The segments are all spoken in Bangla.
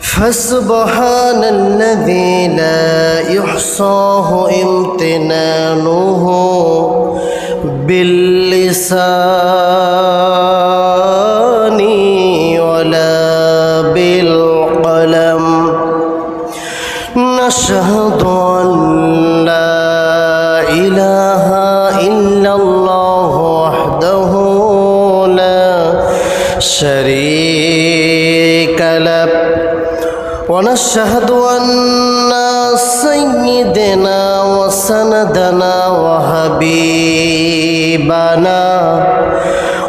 فسبحان الذي لا يحصاه امتنانه باللسان ولا بالقلم. نشهد ونشهد أن سيدنا وسندنا وحبيبنا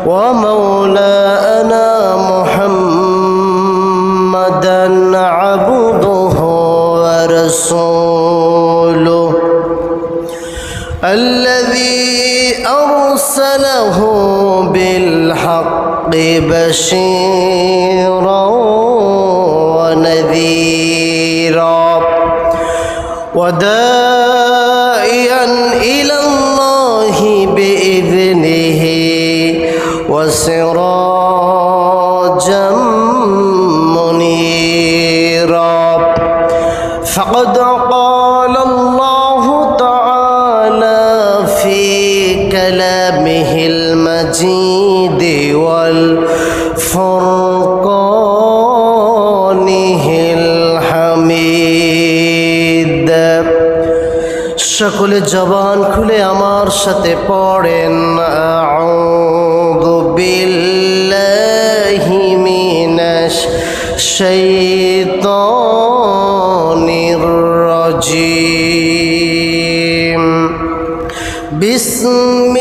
ومولانا محمدا عبده ورسوله الذي أرسله بالحق بشيرا وداعيا إلى الله بإذنه وسراجا সকলে জবান খুলে আমার সাথে পড়েন। বিল্লাহি মিনাশ শাইতানির রাজিম। বিসমিল্লাহির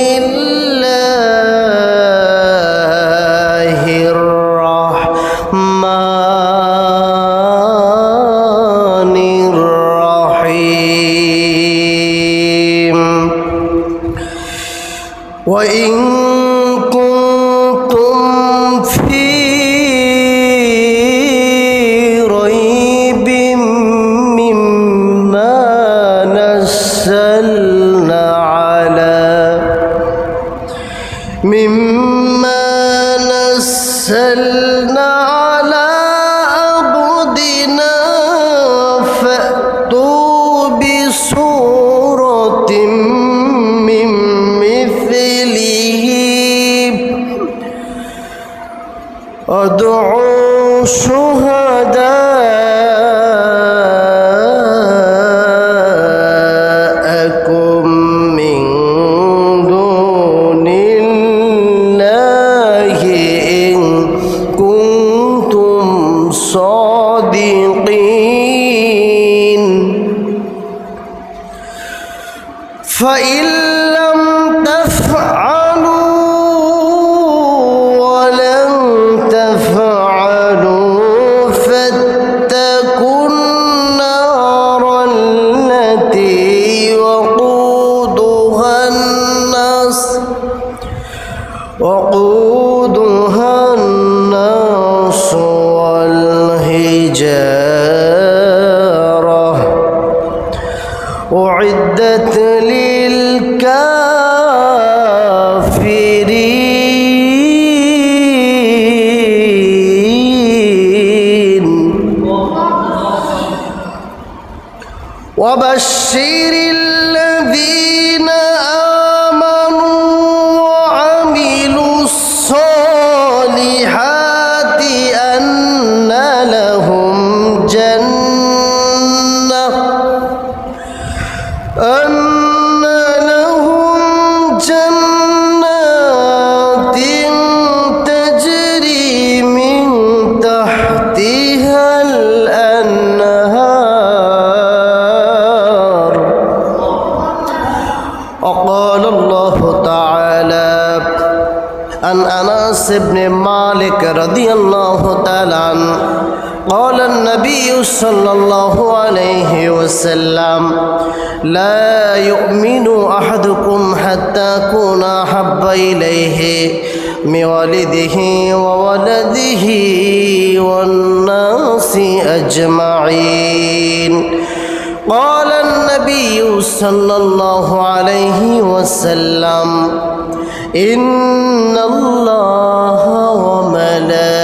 نزلنا على الله تعالى قال النبي صلى الله عليه وسلم لا يؤمن أحدكم حتى أكون أحب إليه من والده وولده والناس أجمعين. قال النبي صلى الله عليه وسلم إن الله وملائكته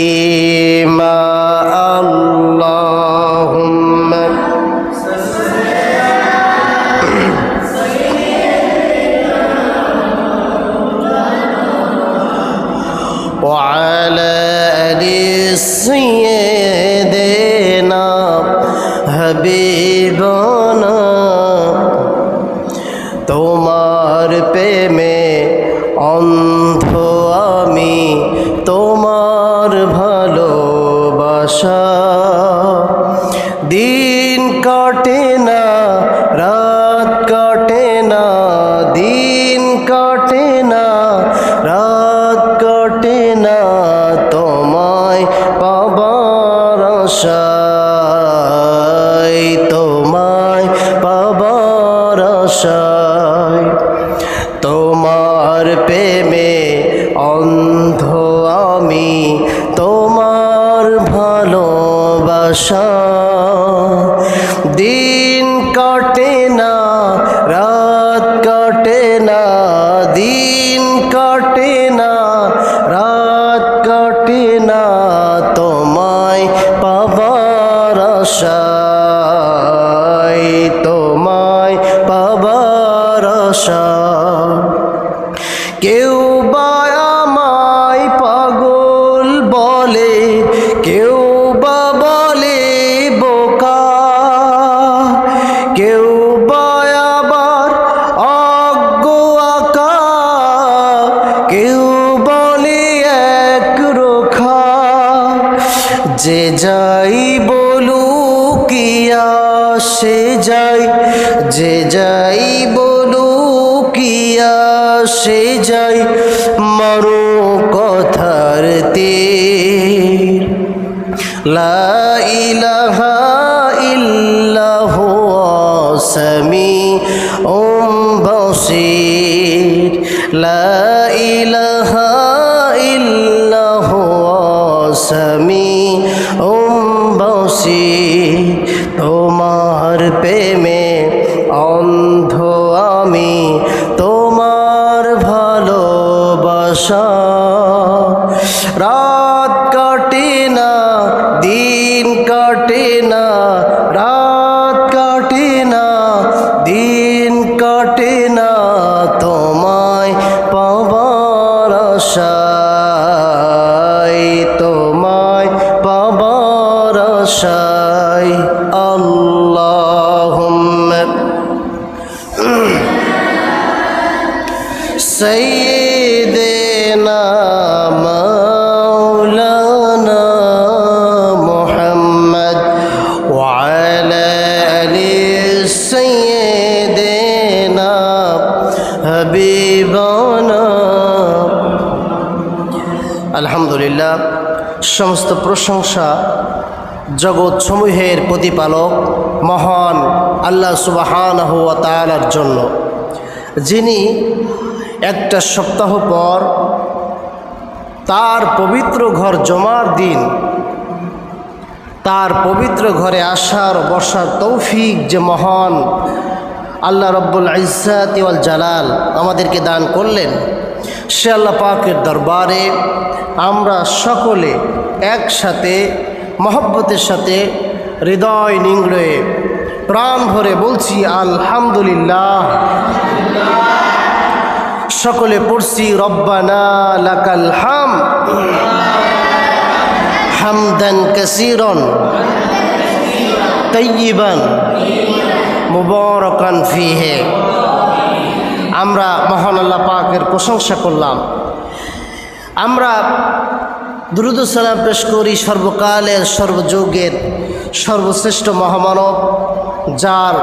Asha সে যাই Ram. আলহামদুলিল্লাহ, সমস্ত প্রশংসা জগৎ সমূহের প্রতিপালক মহান আল্লাহ সুবাহান হুয়া তালার জন্য। যিনি একটা সপ্তাহ পর তার পবিত্র ঘর জমার দিন, তার পবিত্র ঘরে আসার বসার তৌফিক যে মহান আল্লাহ রব্বুল ইসাত ওয়াল জালাল আমাদেরকে দান করলেন। সে আল্লাহ পাকের দরবারে আমরা সকলে একসাথে, মহব্বতের সাথে হৃদয় নিংড়ে প্রাণ ভরে বলছি, আলহামদুলিল্লাহ। সকলে পড়ছি, রব্বানা লাকাল হাম। হামদান কাসিরন তৈবান মুবরকান ফিহে। আমরা মহান আল্লাহ পাকের প্রশংসা করলাম। আমরা দুরুদুসালাম পেশ করি সর্বকালের, সর্বযুগের, সর্বশ্রেষ্ঠ মহামানব, যার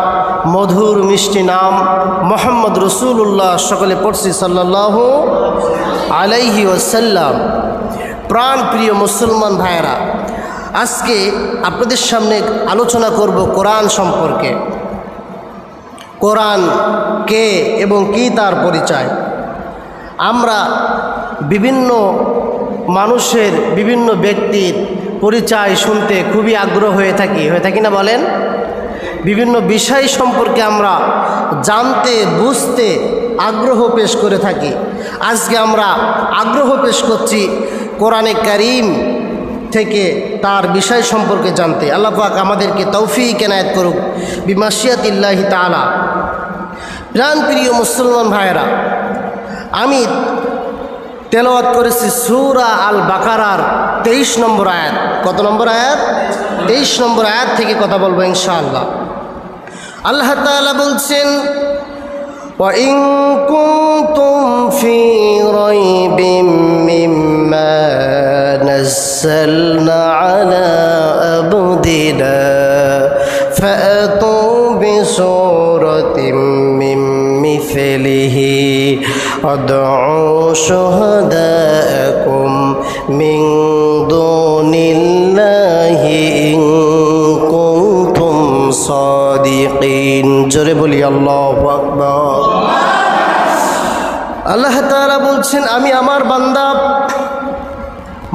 মধুর মিষ্টি নাম মোহাম্মদ রসুল্লাহ সকলে পড়ছি সাল্লাহ আলাইহি ওসাল্লাম প্রাণ প্রিয় মুসলমান ভাইয়েরা, আজকে আপনাদের সামনে আলোচনা করব কোরআন সম্পর্কে। কোরআন, কে এবং কি তার পরিচয়। আমরা বিভিন্ন মানুষের বিভিন্ন ব্যক্তির পরিচয় শুনতে খুবই আগ্রহ হয়ে থাকি। হয়ে থাকি না বলেন? বিভিন্ন বিষয় সম্পর্কে আমরা জানতে, বুঝতে আগ্রহ পেশ করে থাকি। আজকে আমরা আগ্রহ পেশ করছি কোরআনে করিম থেকে তার বিষয় সম্পর্কে জানতে আল্লাহ পাক আমাদেরকে তৌফি কেনায়ত করুক বিমাসিয়াতিল্লাহি তালা প্রাণ প্রিয় মুসলমান ভাইয়েরা আমি তেলাওয়াত করেছি সুরা আল বাকারার তেইশ নম্বর আয়াত কত নম্বর আয়াত তেইশ নম্বর আয়াত থেকে কথা বলবো ইনশাআল্লাহ আল্লাহ তাআলা বলছেন وإن كنتم في ريب مما نزلنا على عبدنا فأتوا بسورة من مثله ادعوا شهداءكم من دون الله إن كنتم صادقين জোরে বলি আল্লাহ আকবর আল্লাহ তাআলা বলছেন আমি আমার বান্দা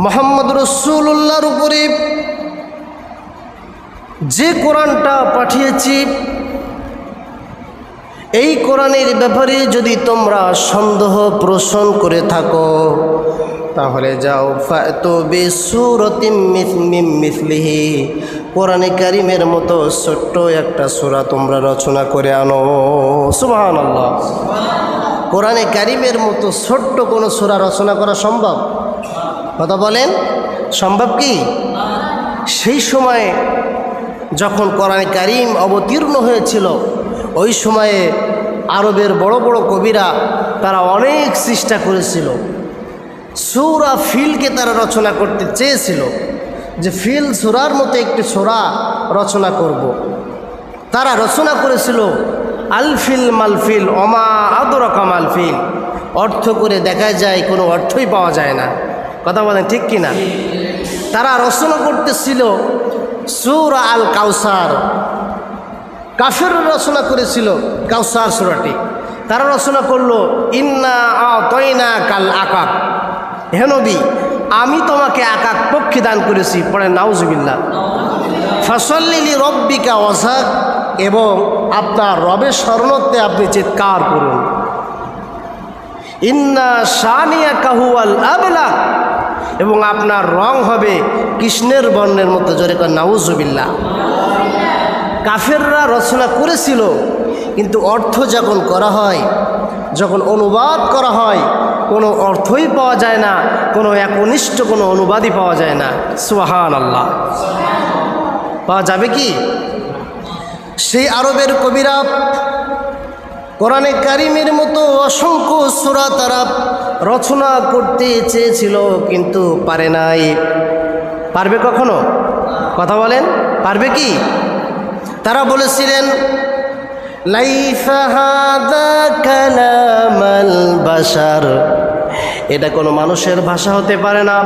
মোহাম্মদ রসুল্লাহর উপরে যে কোরআনটা পাঠিয়েছি, এই কোরআনের ব্যাপারে যদি তোমরা সন্দেহ পোষণ করে থাকো, তাহলে যাও তো বেসুরতিম মিসলিহি। কোরআনে কারিমের মতো ছোট্ট একটা সুরা তোমরা রচনা করে আনো। সুবাহান আল্লাহ কোরআনে কারিমের মতো ছোট্ট কোনো সুরা রচনা করা সম্ভব? কথা বলেন, সম্ভব কি? সেই সময়ে যখন কোরআনে কারিম অবতীর্ণ হয়েছিল, ওই সময়ে আরবের বড় বড় কবিরা তারা অনেক চেষ্টা করেছিল। সুরা ফিলকে তারা রচনা করতে চেয়েছিল যে ফিল সুরার মতো একটি সোরা রচনা করব। তারা রচনা করেছিল আলফিল মালফিল অমা আদরকা মালফিল অর্থ করে দেখা যায় কোনো অর্থই পাওয়া যায় না। কথা বলেন ঠিক কি না তারা রচনা করতেছিল সুর আল কাউসার কাফের রচনা করেছিল কাউসার সুরাটি। তারা রচনা করল, ইন্না তৈনা কাল আকাক হেনবি আমি তোমাকে আকাক পক্ষে দান করেছি। পরে নাউজুবিল্লা ফসল্লিলি রব্বিকা ওয়াসাক এবং আপনার রবের স্মরণত্বে আপনি চিৎকার করুন। ইন্না সানিয়া কাহুয়াল আবলা এবং আপনার রং হবে কৃষ্ণের বর্ণের মতো, জোরে কর নাউজুবিল্লা কাফেররা রচনা করেছিল, কিন্তু অর্থ যখন করা হয়, যখন অনুবাদ করা হয়, কোনো অর্থই পাওয়া যায় না, কোনো একনিষ্ঠ, কোনো অনুবাদই পাওয়া যায় না। সুহান আল্লাহ পাওয়া যাবে কি? সেই আরবের কবিরা কোরআনে কারিমের মতো অসংখ্য সুরা তারা রচনা করতে চেয়েছিল, কিন্তু পারে নাই। পারবে কখনো? কথা বলেন, পারবে কি? তারা বলেছিলেন এটা কোনো মানুষের ভাষা হতে পারে না,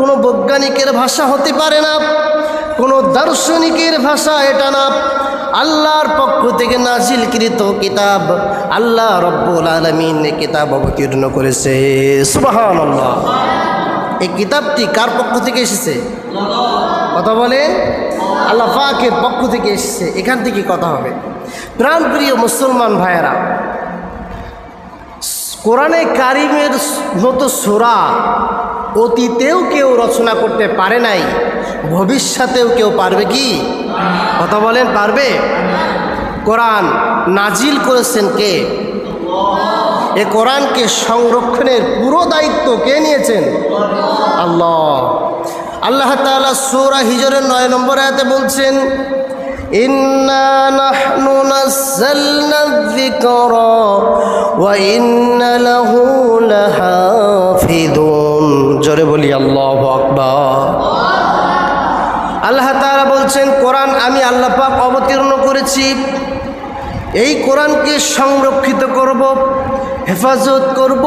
কোনো বৈজ্ঞানিকের ভাষা হতে পারে না, কোনো দার্শনিকের ভাষা এটা না। আল্লাহর পক্ষ থেকে নাজিলকৃত কিতাব আল্লাহ রব্বুল আলমিন কিতাব অবতীর্ণ করেছে। সুবাহান এই কিতাবটি কার পক্ষ থেকে এসেছে? কথা বলে? আল্লাহ পাকের পক্ষ থেকে এসেছে। এখান থেকে কথা হবে। প্রাণপ্রিয় মুসলমান ভাইয়েরা কোরআনে কারিমের মতো সোরা অতীতেও কেউ রচনা করতে পারে নাই, ভবিষ্যতেও কেউ পারবে কি? কথা বলেন, পারবে? কোরআন নাজিল করেছেন কে? এ কোরআনকে সংরক্ষণের পুরো দায়িত্ব কে নিয়েছেন? আল্লাহ। আল্লাহ তালা সৌরা হিজরের নয় নম্বর আয়াতে বলছেন إنا نحن نزلنا الذكر وإن له لحافظون জোরে বলি আল্লাহু আকবার আল্লাহ তাআলা বলছেন কোরআন আমি আল্লাহ পাক অবতীর্ণ করেছি এই কোরআনকে সংরক্ষিত করব হেফাজত করব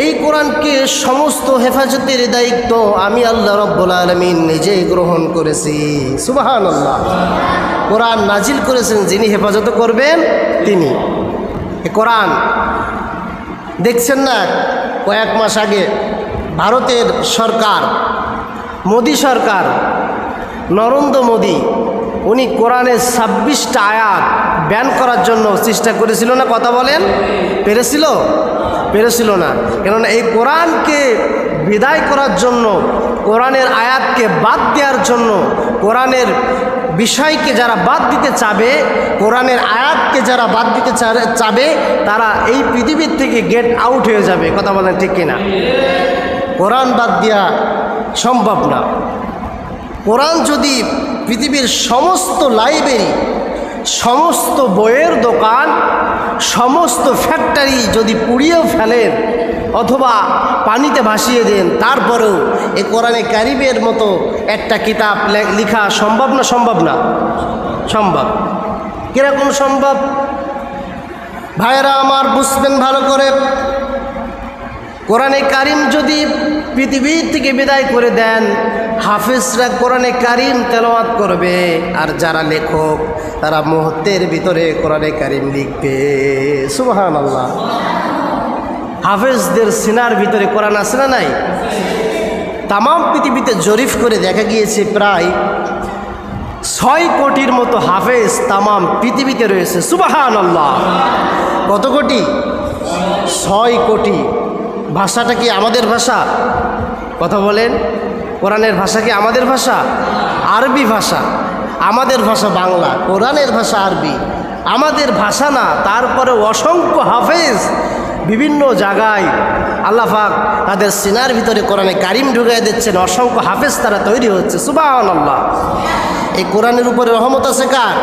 এই কোরআনকে সমস্ত হেফাজতের দায়িত্ব আমি আল্লাহ রব্বুল আলমিন নিজেই গ্রহণ করেছি। সুবাহান আল্লাহ কোরআন নাজিল করেছেন, যিনি হেফাজত করবেন তিনি। কোরআন, দেখছেন না, কয়েক মাস আগে ভারতের সরকার, মোদী সরকার, নরেন্দ্র মোদী উনি কোরআনের ছাব্বিশটা আয়াত ব্যান করার জন্য চেষ্টা করেছিল না? কথা বলেন। পেরেছিল? পেরেছিল না। কেননা এই কোরআনকে বিদায় করার জন্য, কোরআনের আয়াতকে বাদ দেওয়ার জন্য, কোরআনের বিষয়কে যারা বাদ দিতে চাবে, কোরআনের আয়াতকে যারা বাদ দিতে চাবে, তারা এই পৃথিবীর থেকে গেট আউট হয়ে যাবে। কথা বলেন ঠিক কিনা? কোরআন বাদ দেওয়া সম্ভব না। কোরআন যদি পৃথিবীর সমস্ত লাইব্রেরি, সমস্ত বইয়ের দোকান, সমস্ত ফ্যাক্টরি যদি পুড়িয়েও ফেলেন অথবা পানিতে ভাসিয়ে দেন, তারপরেও এ কোরআনে কারিবের মতো একটা কিতাব লেখা সম্ভব না সম্ভব না? সম্ভব। কীরকম সম্ভব? ভাইয়েরা আমার, বুঝবেন ভালো করে। কোরআনে কারিম যদি পৃথিবীর থেকে বিদায় করে দেন হাফিজরা কোরআনে কারিম তেলাওয়াত করবে, আর যারা লেখক, তারা মুহূর্তের ভিতরে কোরআনে কারিম লিখবে। সুবহান আল্লাহ হাফেজদের সিনার ভিতরে কোরআন আছে না নাই? তাম পৃথিবীতে জরিফ করে দেখা গিয়েছে প্রায় ছয় কোটির মতো হাফেজ তামাম পৃথিবীতে রয়েছে। সুবাহান আল্লাহ কত কোটি? ছয় কোটি। ভাষাটা কি আমাদের ভাষা? কথা বলেন। কোরআনের ভাষা কি আমাদের ভাষা? আরবি ভাষা। আমাদের ভাষা বাংলা, কোরআনের ভাষা আরবি। আমাদের ভাষা না, তারপরে অসংখ্য হাফেজ বিভিন্ন জায়গায় আল্লাহাক তাদের সিনার ভিতরে কোরআনে কারিম ঢুকাই দিচ্ছেন, অসংখ্য হাফেজ তারা তৈরি হচ্ছে। সুবাহ আল্লাহ এই কোরআনের উপরে রহমত আছে কার?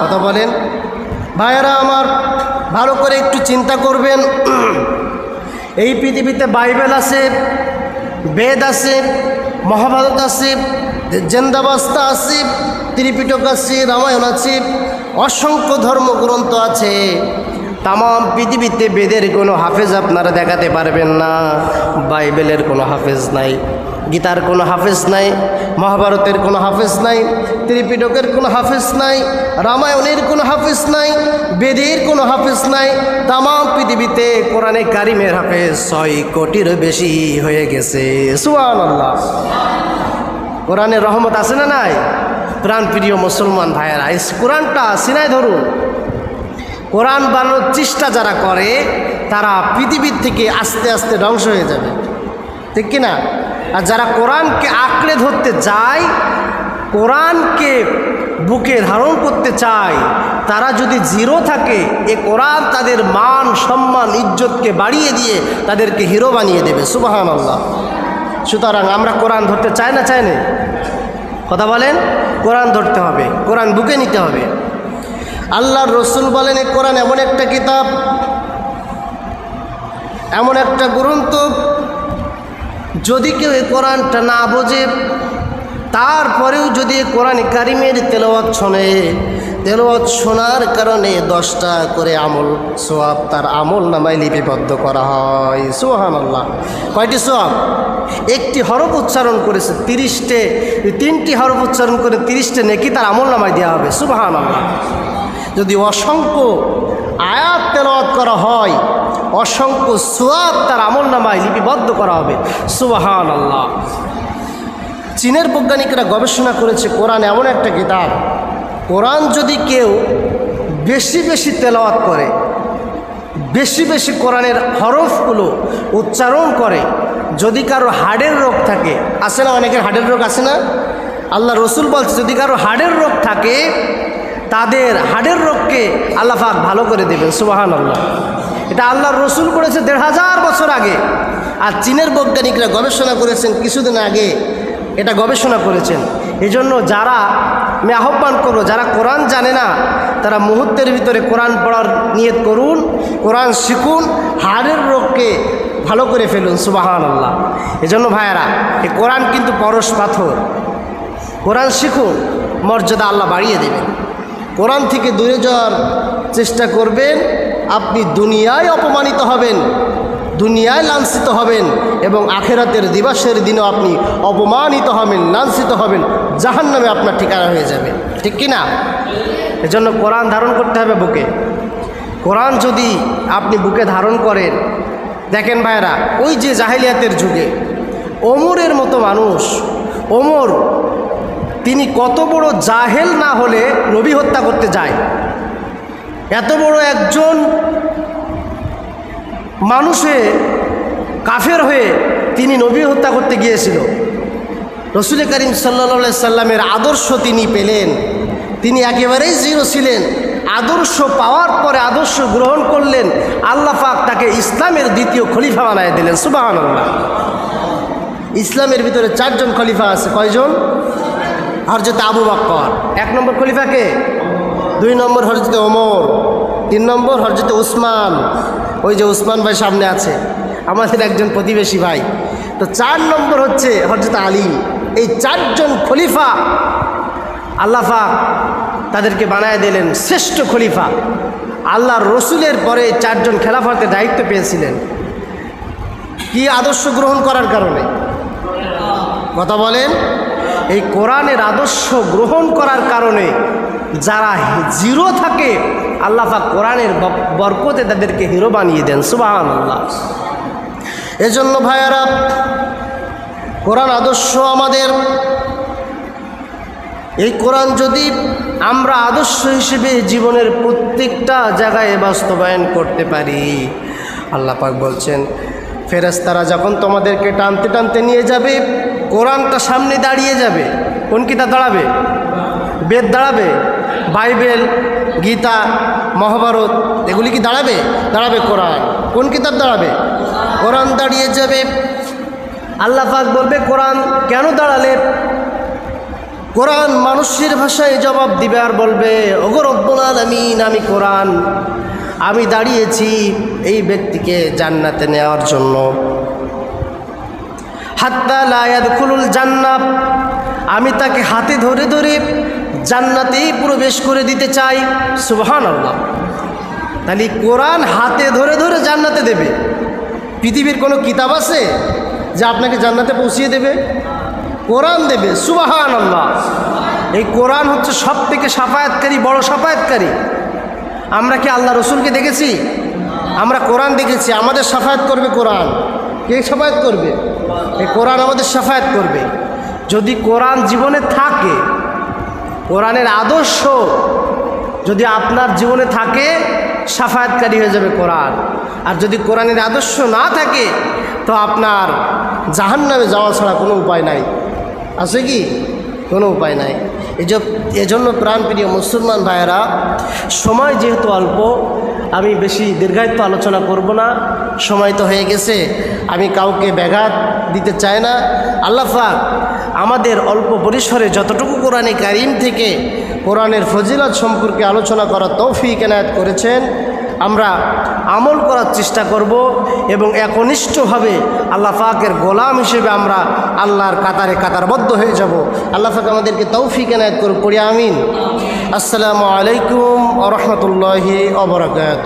কথা বলেন। ভাইয়েরা আমার, ভালো করে একটু চিন্তা করবেন। এই পৃথিবীতে বাইবেল আছে বেদ আছে মহাভারত আছে জেন্দাবাস্তা আছে ত্রিপিটক আছে রামায়ণ আছে অসংখ্য ধর্মগ্রন্থ আছে। তাম পৃথিবীতে বেদের কোনো হাফেজ আপনারা দেখাতে পারবেন না। বাইবেলের কোনো হাফেজ নাই, গীতার কোনো হাফেজ নাই, মহাভারতের কোনো হাফেজ নাই, ত্রিপিটকের কোনো হাফেজ নাই, রামায়ণের কোনো হাফেজ নাই, বেদের কোনো হাফেজ নাই। তাম পৃথিবীতে কোরআনে কারিমের হাফেজ ছয় কোটির বেশি হয়ে গেছে। সুয়ান আল্লাহ কোরআনের রহমত আছে না নাই? প্রাণ প্রিয় মুসলমান ভাইয়েরা কোরআনটা সিনাই ধরুন। কোরআন বানানোর চেষ্টা যারা করে, তারা পৃথিবীর থেকে আস্তে আস্তে ধ্বংস হয়ে যাবে। ঠিক কি না আর যারা কোরআনকে আঁকড়ে ধরতে যায়, কোরআনকে বুকে ধারণ করতে চায়, তারা যদি জিরো থাকে, এ কোরআন তাদের মান, সম্মান, ইজ্জতকে বাড়িয়ে দিয়ে তাদেরকে হিরো বানিয়ে দেবে। সুবাহান আল্লাহ সুতরাং আমরা কোরআন ধরতে চাই না চাই না? কথা বলেন? কোরআন ধরতে হবে, কোরআন বুকে নিতে হবে। আল্লাহর রসুল বলেন, এ কোরআন এমন একটা কিতাব, এমন একটা গ্রন্থ, যদি কেউ এই কোরআনটা না বোঝে, তারপরেও যদি এ কোরআন কারিমের তেলাওয়াত শোনে, তেলাওয়াত শোনার কারণে দশটা করে আমল, সোয়াব তার আমল নামায় লিপিবদ্ধ করা হয়। সোহান আল্লাহ কয়টি সোয়াব? একটি হরফ উচ্চারণ করেছে, তিরিশটে, তিনটি হরফ উচ্চারণ করে তিরিশটে নেকি তার আমল নামায় দেওয়া হবে। সুবাহান আল্লাহ যদি অসংখ্য আয়াত তেলাওয়াত করা হয়, অসংখ্য সোয়াব তার আমল নামায় লিপিবদ্ধ করা হবে। সুবাহান আল্লাহ চীনের বৈজ্ঞানিকরা গবেষণা করেছে, কোরআন এমন একটা কিতাব। কোরআন যদি কেউ বেশি বেশি তেলাওয়াত করে, বেশি বেশি কোরআনের হরফগুলো উচ্চারণ করে, যদি কারও হাড়ের রোগ থাকে, আছে না অনেকের হাড়ের রোগ আছে না? আল্লাহ রসুল বলছে, যদি কারও হাড়ের রোগ থাকে তাদের হাড়ের রোগকে আল্লাহাক ভালো করে দেবেন সুবাহান আল্লাহ এটা আল্লাহর রসুল করেছে দেড় হাজার বছর আগে। আর চীনের বৈজ্ঞানিকরা গবেষণা করেছেন কিছুদিন আগে, এটা গবেষণা করেছেন। এজন্য যারা, আমি আহ্বান করব, যারা কোরআন জানে না, তারা মুহূর্তের ভিতরে কোরআন পড়ার নিয়ত করুন, কোরআন শিখুন, হাড়ের রোগকে ভালো করে ফেলুন সুবাহান আল্লাহ এজন্য ভাইয়েরা, এই কোরআন কিন্তু পরশ পাথর। কোরআন শিখুন, মর্যাদা আল্লাহ বাড়িয়ে দেবেন। কোরআন থেকে দূরে যাওয়ার চেষ্টা করবেন, আপনি দুনিয়ায় অপমানিত হবেন, দুনিয়ায় লাঞ্ছিত হবেন এবং আখেরাতের দিবসের দিনও আপনি অপমানিত হবেন, লাঞ্ছিত হবেন জাহান নামে আপনার ঠিকানা হয়ে যাবে। ঠিক কি না এজন্য কোরআন ধারণ করতে হবে বুকে। কোরআন যদি আপনি বুকে ধারণ করেন, দেখেন ভাইরা ওই যে জাহিলিয়াতের যুগে, ওমরের মতো মানুষ, ওমর তিনি কত বড় জাহেল না হলে নবী হত্যা করতে যায়। এত বড় একজন মানুষে কাফের হয়ে তিনি নবী হত্যা করতে গিয়েছিল। রসুল করিম সাল্লা সাল্লামের আদর্শ তিনি পেলেন। তিনি একেবারেই জিরো ছিলেন। আদর্শ পাওয়ার পরে আদর্শ গ্রহণ করলেন। আল্লাহ পাক তাকে ইসলামের দ্বিতীয় খলিফা বানায় দিলেন। আল্লাহ ইসলামের ভিতরে চারজন খলিফা আছে। কয়জন? হরজত আবু বাক্কর। এক নম্বর খলিফাকে দুই নম্বর হরজতে ওমর। তিন নম্বর হরজতে উসমান। ওই যে উসমান ভাই সামনে আছে। আমাদের একজন প্রতিবেশী ভাই। তো চার নম্বর হচ্ছে হরজত আলী। এই চারজন খলিফা আল্লাফা তাদেরকে বানায় দিলেন শ্রেষ্ঠ খলিফা। আল্লাহর রসুলের পরে চারজন খেলাফতের দায়িত্ব পেয়েছিলেন। কি আদর্শ গ্রহণ করার কারণে? কথা বলেন। এই কোরআনের আদর্শ গ্রহণ করার কারণে যারা জিরো থাকে, আল্লাহা কোরআনের বরকতে তাদেরকে হিরো বানিয়ে দেন সুবাহান আল্লাহ এজন্য ভাইয়ারা, কোরআন আদর্শ আমাদের, এই কোরআন যদি আমরা আদর্শ হিসেবে জীবনের প্রত্যেকটা জায়গায় বাস্তবায়ন করতে পারি, আল্লাহ পাক বলছেন ফেরেস্তারা যখন তোমাদেরকে টানতে টানতে নিয়ে যাবে, কোরআনটা সামনে দাঁড়িয়ে যাবে। কোন কিতাব দাঁড়াবে? বেদ দাঁড়াবে? বাইবেল, গীতা, মহাভারত, এগুলি কি দাঁড়াবে? দাঁড়াবে কোরআন। কোন কিতাব দাঁড়াবে? কোরআন দাঁড়িয়ে যাবে। আল্লাহ পাক বলবে, কোরআন কেন দাঁড়ালে? কোরআন মানুষের ভাষায় জবাব দিবে আর বলবে ওগর রব্বুল আলামিন, আমি কোরআন আমি দাঁড়িয়েছি এই ব্যক্তিকে জান্নাতে নেওয়ার জন্য। হাত্তা লায়াদ খুলুল জান্নাত। আমি তাকে হাতে ধরে ধরে জান্নাতেই প্রবেশ করে দিতে চাই। সুবহান আল্লাহ তাহলে কোরআন হাতে ধরে ধরে জান্নাতে দেবে। পৃথিবীর কোনো কিতাব আছে যে আপনাকে জান্নাতে পৌঁছিয়ে দেবে? কোরআন দেবে। সুবাহান আল্লাহ এই কোরআন হচ্ছে সব থেকে সাফায়াতকারী, বড় সাফায়াতকারী। আমরা কি আল্লাহ রসুলকে দেখেছি? আমরা কোরআন দেখেছি, আমাদের সাফায়াত করবে কোরআন। কে সাফায়াত করবে? এই কোরআন আমাদের সাফায়াত করবে। যদি কোরআন জীবনে থাকে, কোরআনের আদর্শ যদি আপনার জীবনে থাকে, সাফায়াতকারী হয়ে যাবে কোরআন। আর যদি কোরআনের আদর্শ না থাকে, তো আপনার জাহান্নামে যাওয়া ছাড়া কোনো উপায় নাই। আছে কি? কোনো উপায় নাই। এজন্য প্রাণপ্রিয় মুসলমান ভাইয়েরা, সময় যেহেতু অল্প, আমি বেশি দীর্ঘায়িত আলোচনা করব না। সময় তো হয়ে গেছে, আমি কাউকে ব্যাঘাত দিতে চাই না। আল্লাহাক আমাদের অল্প পরিসরে যতটুকু কোরআনে কারিম থেকে কোরআনের ফজিলত সম্পর্কে আলোচনা করার তৌফিক এনায়ত করেছেন। আমরা আমল করার চেষ্টা করব এবং একনিষ্ঠভাবে আল্লাহ পাকের গোলাম হিসেবে আমরা আল্লাহর কাতারে কাতারবদ্ধ হয়ে যাব। আল্লাহ পাক আমাদেরকে তৌফিক এনায়ত করুক করি আমিন। আসসালামু আলাইকুম রহমতুল্লাহি অবরাকাত